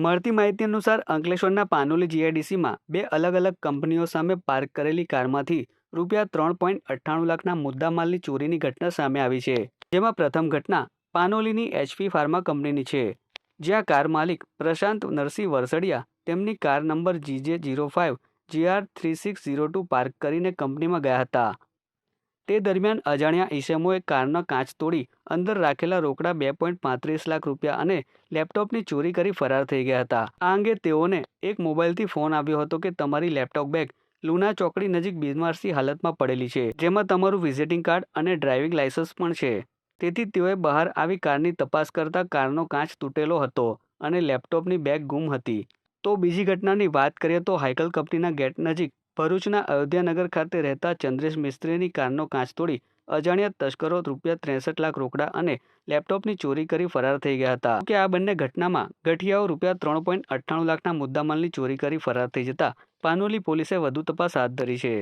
મળતી માહિતી અનુસાર અંકલેશ્વરના પાનોલી જીઆઈડીસીમાં બે અલગ અલગ કંપનીઓ સામે પાર્ક કરેલી કારમાંથી રૂપિયા ત્રણ પોઈન્ટ અઠ્ઠાણું લાખના મુદ્દામાલની ચોરીની ઘટના સામે આવી છે, જેમાં પ્રથમ ઘટના પાનોલીની એચપી ફાર્મા કંપનીની છે, જ્યાં કાર માલિક પ્રશાંત નરસિંહ વરસડિયા તેમની car number GJ zero five GR three six zero two park કરીને કંપનીમાં ગયા હતા. તે દરમિયાન અજાણ્યા ઈસમોએ કારનો કાચ તોડી અંદર રાખેલા રોકડા બે પોઈન્ટ પાંત્રીસ લાખ રૂપિયા અને લેપટોપની ચોરી કરી ફરાર થઈ ગયા હતા. આ અંગે તેઓને એક મોબાઈલથી ફોન આવ્યો હતો કે તમારી લેપટોપ બેગ લુના ચોકડી નજીક બિનવારસી હાલતમાં પડેલી છે, જેમાં તમારું વિઝિટિંગ કાર્ડ અને ડ્રાઇવિંગ લાયસન્સ પણ છે. તેથી તેઓએ બહાર આવી કારની તપાસ કરતા કારનો કાચ તૂટેલો હતો અને લેપટોપની બેગ ગુમ હતી. તો બીજી ઘટનાની વાત કરીએ તો હાઇકલ કંપનીના ગેટ નજીક ભરૂચના અયોધ્યાનગર ખાતે રહેતા ચંદ્રેશ મિસ્ત્રીની કારનો કાચ તોડી અજાણ્યા તસ્કરો રૂપિયા ત્રેસઠ લાખ રોકડા અને લેપટોપની ચોરી કરી ફરાર થઈ ગયા હતા. કે આ બંને ઘટનામાં ગઠિયાઓ રૂપિયા ત્રણ પોઈન્ટ અઠ્ઠાણું લાખના મુદ્દામાલની ચોરી કરી ફરાર થઈ જતા પાનોલી પોલીસે વધુ તપાસ હાથ ધરી છે.